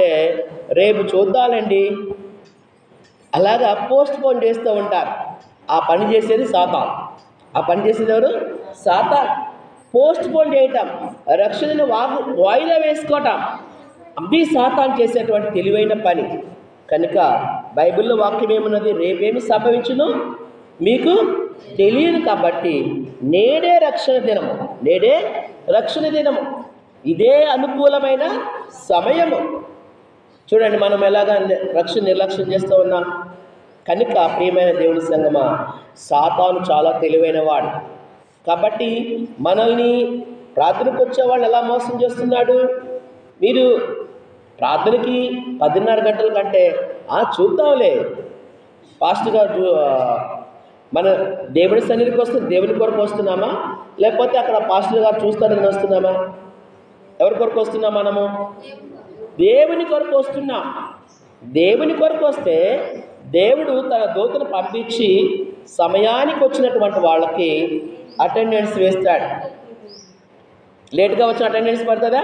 అంటే రేపు చూద్దాలండి. అలాగా పోస్ట్ పోన్ చేస్తూ ఉంటారు. ఆ పని చేసేది సాతాన్. ఆ పని చేసేది ఎవరు? సాతాన్. పోస్ట్ పోన్ చేయటం రక్షణను వాగు వాయిదా వేసుకోవటం అవి సాతాన్ చేసేటువంటి తెలివైన పని. కనుక బైబిల్లో వాక్యం ఏమున్నది? రేపేమి సంభవించును? మీకు తెలియదు కాబట్టి నేడే రక్షణ దినము. నేడే రక్షణ దినము. ఇదే అనుకూలమైన సమయము. చూడండి మనం ఎలాగా రక్షణ నిర్లక్ష్యం చేస్తూ ఉన్నాం. కనుక ప్రియమైన దేవుని సంగమా సాతాను చాలా తెలివైన వాడు. కాబట్టి మనల్ని ప్రార్థనకు వచ్చేవాళ్ళు ఎలా మోసం చేస్తున్నాడు? మీరు ప్రార్థనకి పదిన్నర గంటల కంటే "ఆ, చూద్దాంలే. ఫాస్ట్గా మన దేవుడి సన్నిధికి వస్తే దేవుని కొరకు వస్తున్నామా? లేకపోతే అక్కడ పాస్టర్ గారు చూస్తాడని వస్తున్నామా? ఎవరి కొరకు వస్తున్నాం మనము? దేవుని కొరకు వస్తున్నాం. దేవుని కొరకు వస్తే దేవుడు తన దూతను పంపించి సమయానికి వచ్చినటువంటి వాళ్ళకి అటెండెన్స్ వేస్తాడు. లేట్గా వచ్చిన అటెండెన్స్ పడుతుందా?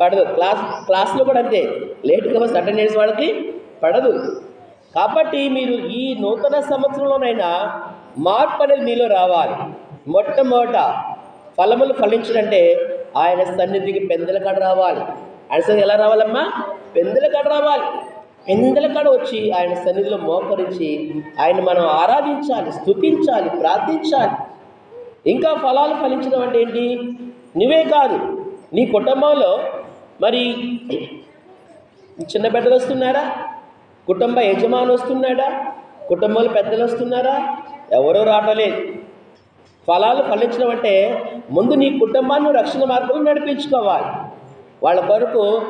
పడదు. క్లాస్ క్లాస్లో కూడా అంతే. లేట్గా వచ్చిన అటెండెన్స్ వాళ్ళకి పడదు. కాబట్టి మీరు ఈ నూతన సంవత్సరంలోనైనా మార్పు అనేది మీలో రావాలి. మొట్టమొదట ఫలములు ఫలించడంటే ఆయన సన్నిధికి పెందల కాడ రావాలి. ఆయన ఎలా రావాలమ్మా? పెందల కాడ రావాలి. పెందల కాడ వచ్చి ఆయన సన్నిధిలో మోపరించి ఆయన మనం ఆరాధించాలి స్థుతించాలి ప్రార్థించాలి. ఇంకా ఫలాలు ఫలించడం అంటే ఏంటి? నువ్వే కాదు నీ కుటుంబంలో మరి చిన్న బిడ్డలు వస్తున్నారా? కుటుంబ యజమాని వస్తున్నాడా? కుటుంబంలో పెద్దలు వస్తున్నారా? ఎవరో రావటలేదు. ఫలాలు ఫలించడం అంటే ముందు నీ కుటుంబాన్ని రక్షణ మార్గంలో నడిపించుకోవాలి. వాళ్ళ కొరకు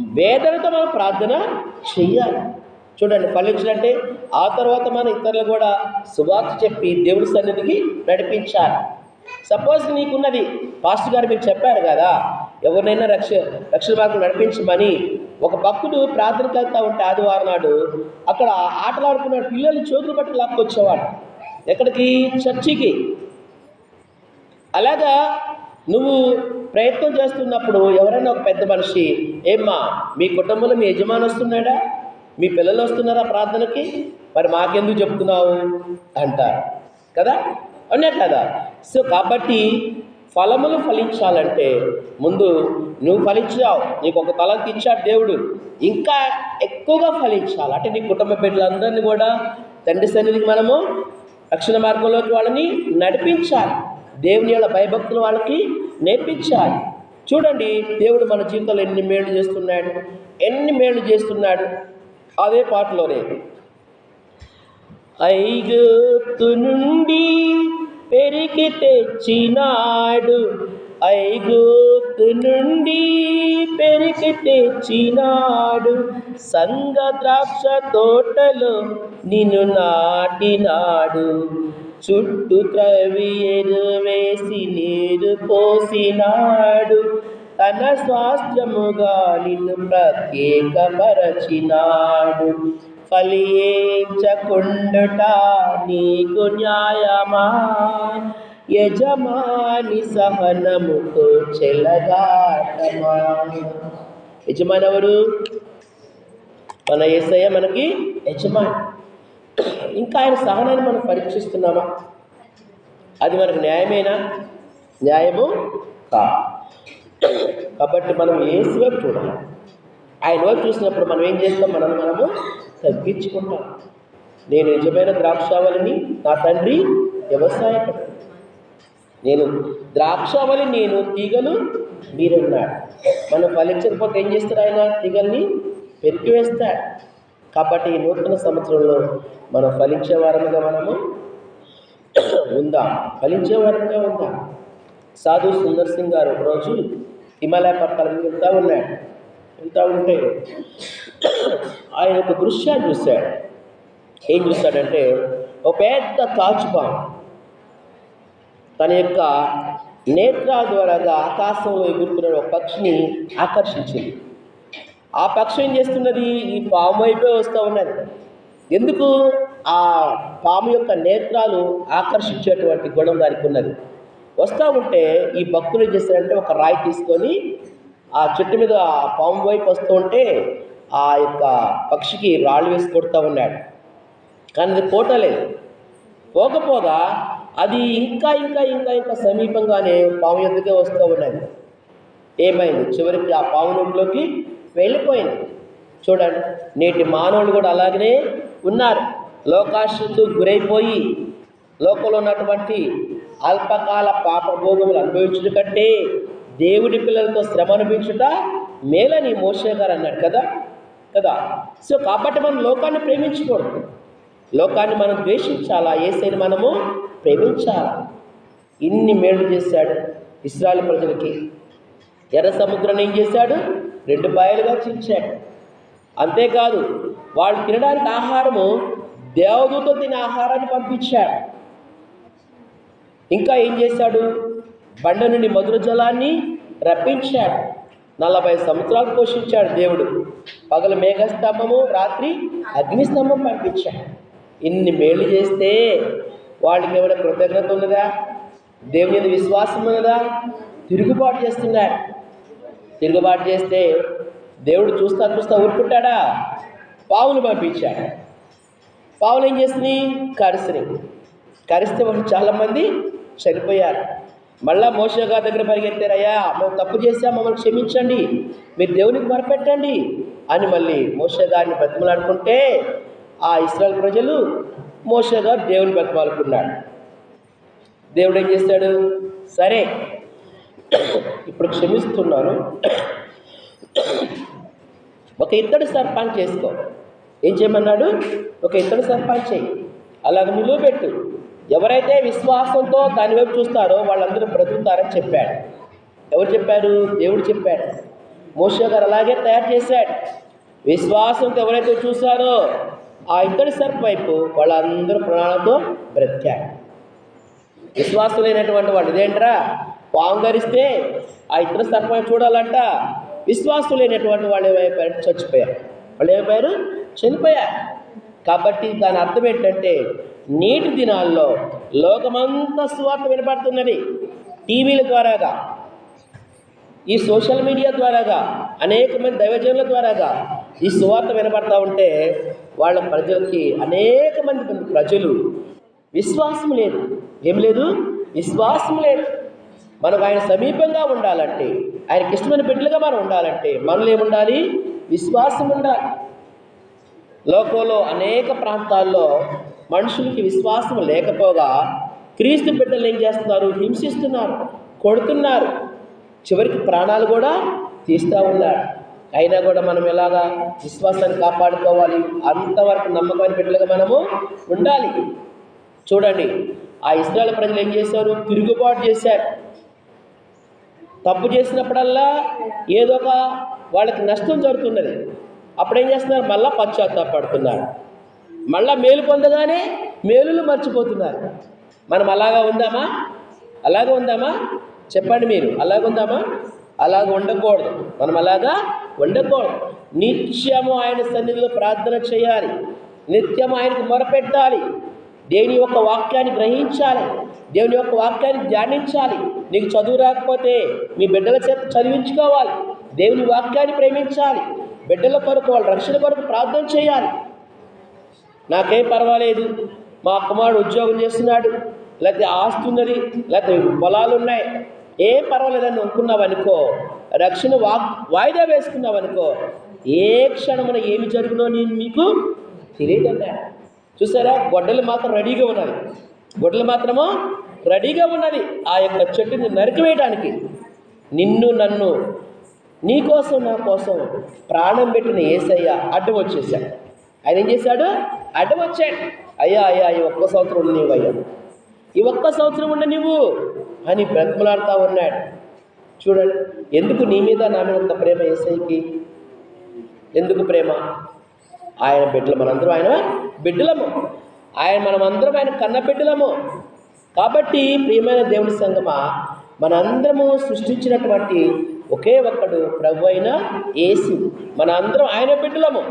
వేదనతో మనం ప్రార్థన చెయ్యాలి. చూడండి ఫలించాలంటే ఆ తర్వాత మన ఇతరులు కూడా శుభార్త చెప్పి దేవుడి సన్నిధికి నడిపించాలి. సపోజ్ నీకున్నది పాస్టర్ గారు మీకు చెప్పారు కదా ఎవరినైనా రక్ష రక్షణ మార్గం నడిపించమని. ఒక భక్తుడు ప్రార్థనకు వెళ్తూ ఉంటే ఆదివారం నాడు అక్కడ ఆటలాడుకున్నాడు పిల్లల్ని చేతులు పట్టి లాక్కొచ్చేవాడు. ఎక్కడికి? చర్చికి. అలాగా నువ్వు ప్రయత్నం చేస్తున్నప్పుడు ఎవరైనా ఒక పెద్ద మనిషి ఏమ్మా మీ కుటుంబంలో మీ యజమాని వస్తున్నాడా? మీ పిల్లలు వస్తున్నారా ప్రార్థనకి? మరి మాకెందుకు చెప్తున్నావు? అంటారు. కదా? అనే కదా? సో కాబట్టి ఫలములు ఫలించాలంటే ముందు నువ్వు ఫలించావు నీకు ఒక తలంత ఇచ్చాడు దేవుడు. ఇంకా ఎక్కువగా ఫలించాలి. అంటే నీ కుటుంబ బిడ్డలందరినీ కూడా తండ్రి సన్నిధికి మనము రక్షణ మార్గంలోకి వాళ్ళని నడిపించాలి. దేవుని యొక్క భయభక్తులు వాళ్ళకి నేర్పించాలి. చూడండి దేవుడు మన జీవితంలో ఎన్ని మేలు చేస్తున్నాడు ఎన్ని మేలు చేస్తున్నాడు అదే పాటలోనే. ఐగుప్తు నుండి పెరిగి తెచ్చినాడు. ఐగుప్తు నుండి పెరిగి తెచ్చినాడు. సంగ ద్రాక్ష తోటలో నిన్ను నాటినాడు. చుట్టూ త్రవి వేసి నీరు పోసినాడు. తన స్వాస్థ్యముగా నిన్ను ప్రత్యేకపరచినాడు. ఫలించకుండుట నీకు న్యాయమా? యజమాని సహనముతో చెలగాటమా? యజమాని ఎవరు మన ఎస్ఐ మనకి యజమాని. ఇంకా ఆయన సహనాన్ని మనం పరీక్షిస్తున్నామా? అది మనకు న్యాయమేనా? న్యాయము కా. కాబట్టి మనం ఏసు వైపు చూడాలి. ఆయన వైపు చూసినప్పుడు మనం ఏం చేస్తాం? మనం మనము తగ్గించుకుంటాం. నేను నిజమైన ద్రాక్షావళిని నా తండ్రి వ్యవసాయకుడు నేను ద్రాక్షావళి నేను తీగలు మీరున్నాడు మనం ఫలించకపోతే ఏం చేస్తారు ఆయన? తీగల్ని పెరికివేస్తాడు. కాబట్టి ఈ నూతన సంవత్సరంలో మనం ఫలించే వారముగా మనము ఉందా. ఫలించే వారంగా ఉందా. సాధు సుందర్ సింగ్ గారు ఒకరోజు హిమాలయ పర్వతాల మీద వెళ్తూ ఉన్నాడు. వెళ్తూ ఉంటే ఆయన ఒక దృశ్యాన్ని చూశాడు. ఏం చూశాడంటే ఒక పెద్ద తాచుపాము తన యొక్క నేత్రాల ద్వారా ఆకాశంలో ఎగురుతున్న ఒక పక్షిని ఆకర్షించింది. ఆ పక్షి ఏం చేస్తున్నది? ఈ పాము వైపే వస్తూ ఉన్నది. ఎందుకు? ఆ పాము యొక్క నేత్రాలు ఆకర్షించేటువంటి గుణం దానికి ఉన్నది. వస్తూ ఉంటే ఈ భక్తులు ఏం చేస్తారంటే ఒక రాయి తీసుకొని ఆ చెట్టు మీద ఆ పాము వైపు వస్తూ ఉంటే ఆ యొక్క పక్షికి రాళ్ళు వేసి కొడుతూ ఉన్నాడు. కానీ అది పోటలేదు పోకపోగా అది ఇంకా ఇంకా ఇంకా ఇంకా సమీపంగానే పాము ఎద్దుకే వస్తూ ఉన్నది. ఏమైంది? చివరికి ఆ పాము నోట్లోకి వెళ్ళిపోయింది. చూడండి నేటి మానవులు కూడా అలాగనే ఉన్నారు. లోకాశకు గురైపోయి లోకంలో ఉన్నటువంటి అల్పకాల పాపభోగములు అనుభవించుట కంటే దేవుడి పిల్లలతో శ్రమ అనుభవించుట మేలని మోసే గారు అన్నాడు కదా? కదా? సో కాబట్టి మనం లోకాన్ని ప్రేమించకూడదు. లోకాన్ని మనం ద్వేషించాలా? ఏసైని మనము ప్రేమించాలా? ఇన్ని మేలు చేశాడు ఇస్రాయల్ ప్రజలకి. ఎర్ర సముద్రం ఏం చేశాడు? రెండు పాయలుగా చించాడు అంతేకాదు వాళ్ళు తినడానికి ఆహారము దేవదూత తినే ఆహారాన్ని పంపించాడు. ఇంకా ఏం చేశాడు? బండ నుండి మధుర జలాన్ని రప్పించాడు. నలభై సంవత్సరాలు పోషించాడు దేవుడు. పగలు మేఘస్తంభము రాత్రి అగ్నిస్తంభం పంపించాడు. ఇన్ని మేలు చేస్తే వాళ్ళకి ఏమైనా కృతజ్ఞత ఉన్నదా? దేవుని మీద విశ్వాసం ఉన్నదా? తిరుగుబాటు చేస్తున్నారు తిరుగుబాటు చేస్తే దేవుడు చూస్తా చూస్తా ఊరుకుంటాడా? పావులు పంపించాడు. పావులు ఏం చేస్తుంది కరిసినాయి కరిస్తే చాలామంది చనిపోయారు. మళ్ళా మోసగా దగ్గర పరిగెత్తారయ్యా మేము తప్పు చేసా మమ్మల్ని క్షమించండి. మీరు దేవునికి మొరపెట్టండి. అని మళ్ళీ మోస గారిని బతిమలాడుకుంటే ఆ ఇస్రాయల్ ప్రజలు మోస గారు దేవుని బతిమాలుకున్నాడు దేవుడు ఏం చేస్తాడు? సరే ఇప్పుడు క్షమిస్తున్నాను. ఒక ఇద్దరు సర్పాన్ని చేసుకో. ఏం చేయమన్నాడు? ఒక ఇద్దరు సర్పాన్ని చేయి. అలాగ నిలువ పెట్టు. ఎవరైతే విశ్వాసంతో దానివైపు చూస్తారో వాళ్ళందరూ బ్రతుకుతారని చెప్పాడు. ఎవరు చెప్పారు? దేవుడు చెప్పాడు. మోషో గారు అలాగే తయారు చేశాడు. విశ్వాసంతో ఎవరైతే చూస్తారో ఆ ఇద్దరి సర్ప వైపు వాళ్ళందరూ ప్రాణాలతో బ్రతికాడు విశ్వాసం లేనటువంటి వాళ్ళు ఇదేంట్రా? పాము ధరిస్తే ఆ ఇతర సర్పం చూడాలంట. విశ్వాసం లేనటువంటి వాళ్ళు ఏమైపోయారు చచ్చిపోయారు. వాళ్ళు ఏమైపోయారు చనిపోయారు. కాబట్టి దాని అర్థం ఏంటంటే నేటి దినాల్లో లోకమంతా స్వార్థ వినపడుతున్నది. టీవీల ద్వారాగా ఈ సోషల్ మీడియా ద్వారాగా అనేక మంది దైవజనుల ద్వారాగా ఈ సువార్త వినపడతా ఉంటే వాళ్ళ ప్రజలకి అనేక మంది ప్రజలు విశ్వాసం లేదు. ఏం లేదు? విశ్వాసం లేదు. మనకు ఆయన సమీపంగా ఉండాలంటే ఆయనకి ఇష్టమైన బిడ్డలుగా మనం ఉండాలంటే మనలో ఏముండాలి? విశ్వాసం ఉండాలి. లోకంలో అనేక ప్రాంతాల్లో మనుషులకి విశ్వాసం లేకపోగా క్రీస్తు బిడ్డలు ఏం చేస్తున్నారు? హింసిస్తున్నారు కొడుతున్నారు. చివరికి ప్రాణాలు కూడా తీస్తూ ఉన్నారు. అయినా కూడా మనం ఎలాగా విశ్వాసాన్ని కాపాడుకోవాలి? అంతవరకు నమ్మకమైన బిడ్డలుగా మనము ఉండాలి. చూడండి ఆ ఇస్రాయల్ ప్రజలు ఏం చేశారు? తిరుగుబాటు చేశారు. తప్పు చేసినప్పుడల్లా ఏదో ఒక వాళ్ళకి నష్టం జరుగుతున్నది. అప్పుడు ఏం చేస్తున్నారు? మళ్ళీ పశ్చాత్తాపడుతున్నారు. మళ్ళీ మేలు పొందగానే మేలులు మర్చిపోతున్నారు. మనం అలాగా ఉందామా? అలాగే ఉందామా? చెప్పండి మీరు. అలాగ ఉందామా? అలాగ ఉండకూడదు. మనం అలాగా ఉండకూడదు. నిత్యము ఆయన సన్నిధిలో ప్రార్థన చేయాలి. నిత్యం ఆయనకు మొరపెట్టాలి. దేవుని యొక్క వాక్యాన్ని గ్రహించాలి. దేవుని యొక్క వాక్యాన్ని ధ్యానించాలి. నీకు చదువు రాకపోతే మీ బిడ్డల చేత చదివించుకోవాలి. దేవుని వాక్యాన్ని ప్రేమించాలి. బిడ్డల కొరకు వాళ్ళ రక్షణ కొరకు ప్రార్థన చేయాలి. నాకేం పర్వాలేదు. మా అక్కమాడు ఉద్యోగం చేస్తున్నాడు. లేకపోతే ఆస్తి ఉన్నది లేకపోతే పొలాలు ఉన్నాయి. ఏం పర్వాలేదని అనుకున్నావనుకో రక్షణ వా వాయిదా వేసుకున్నావనుకో ఏ క్షణమున ఏమి జరుగునో నేను మీకు తెలియదన్నా చూసారా? గొడ్డలు మాత్రం రెడీగా ఉన్నది గొడ్డలు మాత్రము రెడీగా ఉన్నది. ఆ యొక్క చెట్టుని నరికివేయడానికి నిన్ను నన్ను నీ కోసం నా కోసం ప్రాణం పెట్టిన ఏసయ్య అడ్డం వచ్చేసాడు ఆయన ఏం చేశాడు? అడ్డం వచ్చాడు. అయ్యా అయ్యా ఈ ఒక్క సంవత్సరం ఉండి నీవు అయ్యా ఈ ఒక్క సంవత్సరం ఉండ నీవు అని బ్రతిమలాడుతూ ఉన్నాడు. చూడండి ఎందుకు నీ మీద నా మీద అంత ప్రేమ ఏసైకి ఎందుకు ప్రేమ? ఆయన బిడ్డలు మనందరం ఆయన బిడ్డలము. ఆయన మనమందరం ఆయన కన్న బిడ్డలము కాబట్టి ప్రియమైన దేవుని సంగమ మనందరము సృష్టించినటువంటి ఒకే ఒక్కడు ప్రభు అయిన యేసు. మన అందరం ఆయన బిడ్డలము.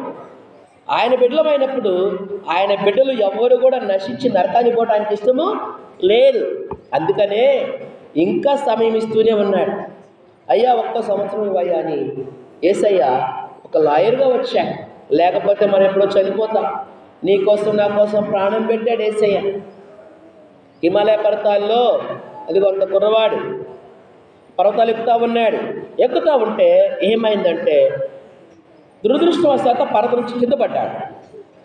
ఆయన బిడ్డలమైనప్పుడు ఆయన బిడ్డలు ఎవరు కూడా నశించి నరకాన్ని పోవడానికి ఇష్టము లేదు. అందుకనే ఇంకా సమయం ఇస్తూనే ఉన్నాడు. అయ్యా ఒక్క సంవత్సరం ఇవ్వయ్యా అని ఏసయ్య ఒక లాయర్గా వచ్చా. లేకపోతే మనం ఎప్పుడో చనిపోతాం. నీ కోసం నా కోసం ప్రాణం పెట్టాడు ఏసయ్య. హిమాలయ పర్వతాల్లో అది కొంత కుర్రవాడు. పర్వతాలు ఎక్కుతా ఉన్నాడు. ఎక్కుతా ఉంటే ఏమైందంటే దురదృష్టవశాత పర్వతం నుంచి కింద పడ్డాడు.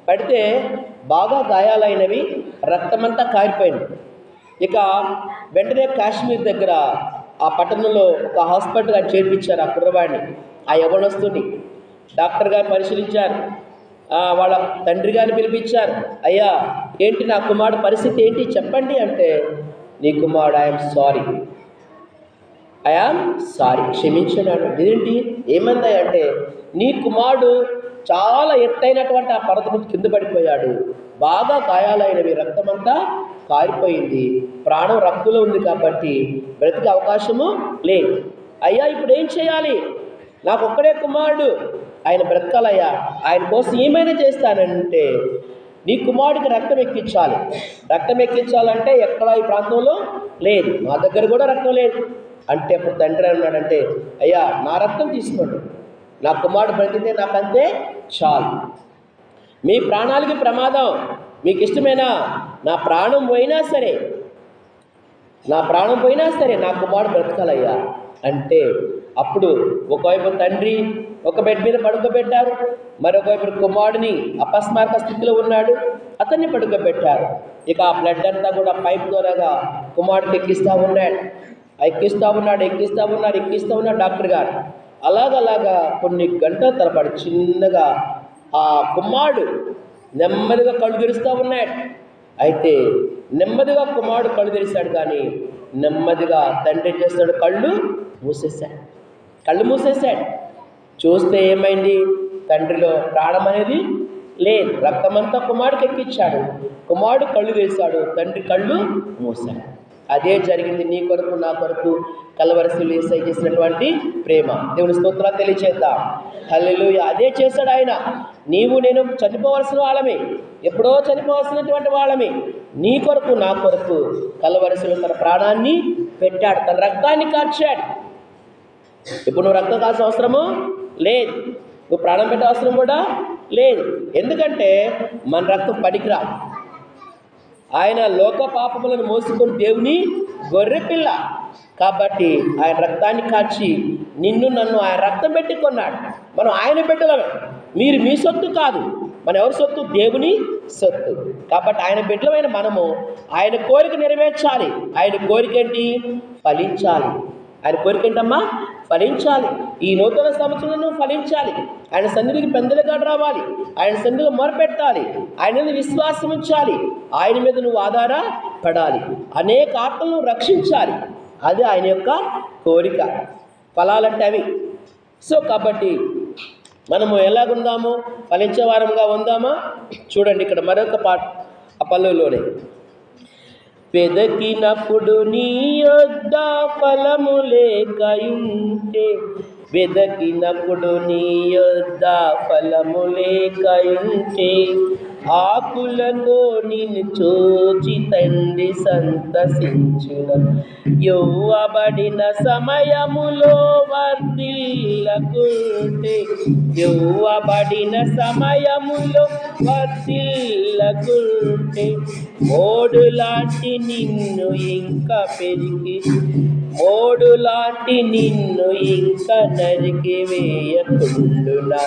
పడితే బాగా గాయాలైనవి రక్తమంతా కారిపోయింది. ఇక వెంటనే కాశ్మీర్ దగ్గర ఆ పట్టణంలో ఒక హాస్పిటల్ చేర్పించారు ఆ కుర్రవాడిని. ఆ యవనస్తుని డాక్టర్ గారు పరిశీలించారు. వాళ్ళ తండ్రి గారిని పిలిపించారు. అయ్యా ఏంటి నా కుమారుడు పరిస్థితి ఏంటి చెప్పండి అంటే నీ కుమారుడు ఐఎమ్ సారీ ఐఆమ్ సారీ క్షమించినాడు ఇదేంటి? ఏమంది అంటే నీ కుమారుడు చాలా ఎత్తైనటువంటి ఆ పర్వతం కింద పడిపోయాడు. బాగా గాయాలైనవి. రక్తమంతా కారిపోయింది. ప్రాణం రక్తులో ఉంది కాబట్టి బ్రతికే అవకాశము లేదు. అయ్యా ఇప్పుడు ఏం చేయాలి? నాకు ఒక్కడే కుమారుడు. ఆయన బ్రతకాలయ్యా. ఆయన కోసం ఏమైనా చేస్తానంటే నీ కుమారుడికి రక్తం ఎక్కించాలి. రక్తం ఎక్కించాలంటే ఎక్కడ ఈ ప్రాంతంలో లేదు. మా దగ్గర కూడా రక్తం లేదు. అంటే అప్పుడు తండ్రి అన్నాడంటే అయ్యా నా రక్తం తీసుకోండి. నా కుమారుడు బ్రతికితే నాకంతే చాలు. మీ ప్రాణాలకి ప్రమాదం. మీకు ఇష్టమేనా? నా ప్రాణం పోయినా సరే. నా ప్రాణం పోయినా సరే నా కుమారుడు బ్రతకాలయ్యా. అంటే అప్పుడు ఒకవైపు తండ్రి ఒక బెడ్ మీద పడుకోబెట్టారు. మరొకవైపు కుమారుడిని అపస్మారక స్థితిలో ఉన్నాడు. అతన్ని పడుకోబెట్టారు. ఇక ఆ బ్లడ్ అంతా కూడా పైప్ ద్వారాగా కుమారుడికి ఎక్కిస్తూ ఉన్నాడు. ఎక్కిస్తూ ఉన్నాడు ఎక్కిస్తూ ఉన్నాడు ఎక్కిస్తూ ఉన్నాడు డాక్టర్ గారు. అలాగలాగా కొన్ని గంటల తరబడి చిన్నగా ఆ కుమారుడు నెమ్మదిగా కళ్ళు తెరుస్తూ ఉన్నాడు. అయితే నెమ్మదిగా కుమారుడు కళ్ళు తెరిచాడు కానీ నెమ్మదిగా తండ్రి చేస్తాడు? కళ్ళు మూసేశాడు. కళ్ళు మూసేశాడు. చూస్తే ఏమైంది? తండ్రిలో ప్రాణం అనేది లేదు. రక్తమంతా కుమారుడికి ఎక్కించాడు కుమారుడు కళ్ళు వేశాడు తండ్రి కళ్ళు మూశాడు. అదే జరిగింది నీ కొరకు నా కొరకు కలవరసులు ఏసై చేసినటువంటి ప్రేమ. దేవుని స్తోత్రాలు తెలియచేద్దాం. హల్లు అదే చేశాడు ఆయన. నీవు నేను చనిపోవలసిన వాళ్ళమే. ఎప్పుడో చనిపోవలసినటువంటి వాళ్ళమే. నీ కొరకు నా కొరకు కలవరసులు తన ప్రాణాన్ని పెట్టాడు. తన రక్తాన్ని కార్చాడు. ఇప్పుడు నువ్వు రక్తం కాల్సిన అవసరము? లేదు. నువ్వు ప్రాణం పెట్టే అవసరం కూడా లేదు. ఎందుకంటే మన రక్తం పనికిరా. ఆయన లోక పాపములను మోసుకొని దేవుని గొర్రెపిల్ల. కాబట్టి ఆయన రక్తాన్ని కాచి నిన్ను నన్ను ఆయన రక్తం పెట్టి కొన్నాడు. మనం ఆయన బిడ్డలమే. మీరు మీ సొత్తు కాదు. మన ఎవరి సొత్తు? దేవుని సొత్తు. కాబట్టి ఆయన బిడ్డలమైన మనము ఆయన కోరిక నెరవేర్చాలి. ఆయన కోరిక ఏంటి? ఫలించాలి. ఆయన కోరిక ఏంటమ్మా ఫలించాలి. ఈ నూతన సంవత్సరంలో ఫలించాలి. ఆయన సన్నిధికి పెందలుగా రావాలి. ఆయన సన్నిధిలో మొరపెట్టాలి. ఆయన మీద విశ్వాసం ఉంచాలి. ఆయన మీద నువ్వు ఆధార పడాలి అనేక ఆత్మలను రక్షించాలి. అది ఆయన యొక్క కోరిక. ఫలాలంటే అవి. సో కాబట్టి మనము ఎలాగుందాము? ఫలించే వారంగా ఉందామా? చూడండి ఇక్కడ మరొక పాట ఆ పల్లెలోనే వెదకినప్పుడు నీ యొద్ద ఫలము లేకయుంటే వెదకినప్పుడు నీ యొద్ద ఫలము లేకయుంటే ఆకులతో నిన్ను చూచి తండ్రి సంతసించిన. యువబడిన సమయములో వర్తిల్లకుంటే యువబడిన సమయములో వర్తిల్లకుంటే మోడు లాంటి నిన్ను ఇంకా పెరిగి మోడు లాంటి నిన్ను ఇంకా నరికి వేయకుండునా